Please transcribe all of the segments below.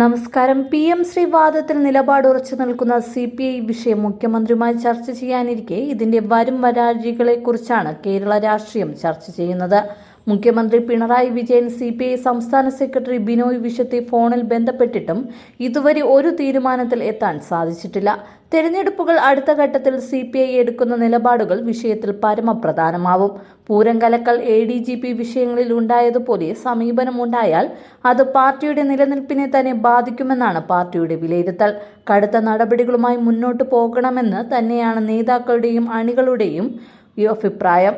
നമസ്കാരം. P M Shri വാദത്തിൽ നിലപാട് ഉറച്ചു നിൽക്കുന്ന സി പി ഐ വിഷയം മുഖ്യമന്ത്രിയുമായി ചർച്ച ചെയ്യാനിരിക്കെ. ഇതിന്റെ വരും വരാഴികളെക്കുറിച്ചാണ് കേരള രാഷ്ട്രീയം ചർച്ച ചെയ്യുന്നത്. മുഖ്യമന്ത്രി Pinarayi Vijayan C P I സംസ്ഥാന സെക്രട്ടറി ബിനോയ് വിശ്വത്തെ ഫോണിൽ ബന്ധപ്പെട്ടിട്ടും ഇതുവരെ ഒരു തീരുമാനത്തിൽ എത്താൻ സാധിച്ചിട്ടില്ല. തെരഞ്ഞെടുപ്പുകൾ അടുത്ത ഘട്ടത്തിൽ സി പി ഐ എടുക്കുന്ന നിലപാടുകൾ വിഷയത്തിൽ പരമപ്രധാനമാവും. പൂരം കലക്കൽ എ ഡി ജി പി വിഷയങ്ങളിൽ ഉണ്ടായതുപോലെ സമീപനമുണ്ടായാൽ അത് പാർട്ടിയുടെ നിലനിൽപ്പിനെ തന്നെ ബാധിക്കുമെന്നാണ് പാർട്ടിയുടെ വിലയിരുത്തൽ. കടുത്ത നടപടികളുമായി മുന്നോട്ട് പോകണമെന്ന് തന്നെയാണ് നേതാക്കളുടെയും അണികളുടെയും അഭിപ്രായം.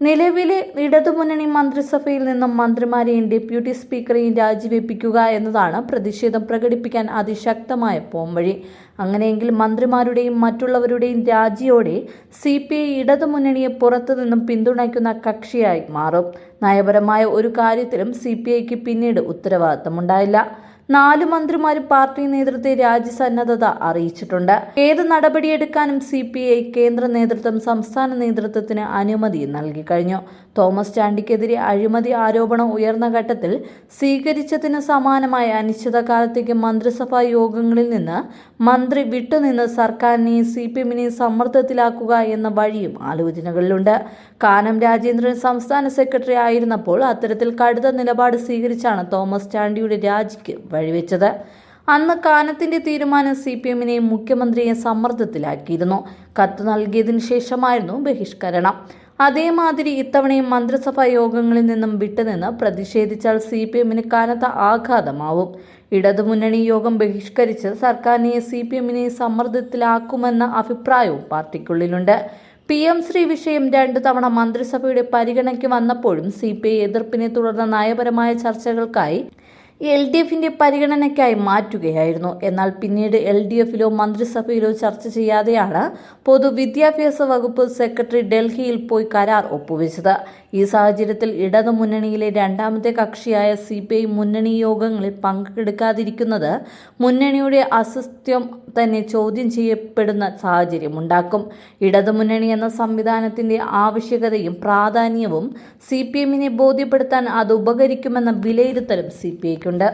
നിലവിലെ ഇടതുമുന്നണി മന്ത്രിസഭയിൽ നിന്നും മന്ത്രിമാരെയും ഡെപ്യൂട്ടി സ്പീക്കറെയും രാജിവെപ്പിക്കുക എന്നതാണ് പ്രതിഷേധം പ്രകടിപ്പിക്കാൻ അതിശക്തമായ പോംവഴി അങ്ങനെയെങ്കിൽ മന്ത്രിമാരുടെയും മറ്റുള്ളവരുടെയും രാജിയോടെ സി പി ഐ ഇടതുമുന്നണിയെ പുറത്തു നിന്നും പിന്തുണയ്ക്കുന്ന കക്ഷിയായി മാറും. നയപരമായ ഒരു കാര്യത്തിലും സി പി ഐക്ക് പിന്നീട് ഉത്തരവാദിത്തമുണ്ടായില്ല. നാല് മന്ത്രിമാരും പാർട്ടി നേതൃത്വത്തെ രാജ്യസന്നദ്ധത അറിയിച്ചിട്ടുണ്ട്. ഏത് നടപടിയെടുക്കാനും സി പി ഐ കേന്ദ്ര നേതൃത്വം സംസ്ഥാന നേതൃത്വത്തിന് അനുമതി നൽകി കഴിഞ്ഞു. തോമസ് ചാണ്ടിക്കെതിരെ അഴിമതി ആരോപണം ഉയർന്ന ഘട്ടത്തിൽ സ്വീകരിച്ചതിന് സമാനമായ അനിശ്ചിതകാലത്തേക്ക് മന്ത്രിസഭാ യോഗങ്ങളിൽ നിന്ന് മന്ത്രി വിട്ടുനിന്ന് സർക്കാരിനെയും സി പി എമ്മിനെയും സമ്മർദ്ദത്തിലാക്കുക എന്ന വഴിയും ആലോചനകളിലുണ്ട്. കാനം രാജേന്ദ്രൻ സംസ്ഥാന സെക്രട്ടറി ആയിരുന്നപ്പോൾ അത്തരത്തിൽ കടുത്ത നിലപാട് സ്വീകരിച്ചാണ് തോമസ് ചാണ്ടിയുടെ രാജിക്ക് വഴിവെച്ചത്. അന്ന് കാനത്തിന്റെ തീരുമാനം സി പി എമ്മിനെയും മുഖ്യമന്ത്രിയെ സമ്മർദ്ദത്തിലാക്കിയിരുന്നു. കത്ത് നൽകിയതിനു ശേഷമായിരുന്നു ബഹിഷ്കരണം. അതേമാതിരി ഇത്തവണയും മന്ത്രിസഭാ യോഗങ്ങളിൽ നിന്നും വിട്ടുനിന്ന് പ്രതിഷേധിച്ചാൽ സി പി എമ്മിന് കനത്ത ആഘാതമാവും. ഇടതുമുന്നണി യോഗം ബഹിഷ്കരിച്ച് സർക്കാരിനെ സി പി എമ്മിനെ സമ്മർദ്ദത്തിലാക്കുമെന്ന അഭിപ്രായവും പാർട്ടിക്കുള്ളിലുണ്ട്. പി എം ശ്രീ വിഷയം രണ്ടു തവണ മന്ത്രിസഭയുടെ പരിഗണനയ്ക്ക് വന്നപ്പോഴും സി പി ഐ എതിർപ്പിനെ തുടർന്ന് നയപരമായ ചർച്ചകൾക്കായി എൽ ഡി എഫിന്റെ പരിഗണനയ്ക്കായി മാറ്റുകയായിരുന്നു. എന്നാൽ പിന്നീട് എൽ ഡി എഫിലോ മന്ത്രിസഭയിലോ ചർച്ച ചെയ്യാതെയാണ് പൊതുവിദ്യാഭ്യാസ വകുപ്പ് സെക്രട്ടറി ഡൽഹിയിൽ പോയി കരാർ ഒപ്പുവെച്ചത്. ഈ സാഹചര്യത്തിൽ ഇടതു മുന്നണിയിലെ രണ്ടാമത്തെ കക്ഷിയായ സി പി ഐ മുന്നണി യോഗങ്ങളിൽ പങ്കെടുക്കാതിരിക്കുന്നത് മുന്നണിയുടെ അസ്വസ്ഥ്യം തന്നെ ചോദ്യം ചെയ്യപ്പെടുന്ന സാഹചര്യമുണ്ടാക്കും. ഇടതുമുന്നണി എന്ന സംവിധാനത്തിന്റെ ആവശ്യകതയും പ്രാധാന്യവും സി പി എമ്മിനെ ബോധ്യപ്പെടുത്താൻ അത് ഉപകരിക്കുമെന്ന വിലയിരുത്തലും സി പി ഐക്കുണ്ട്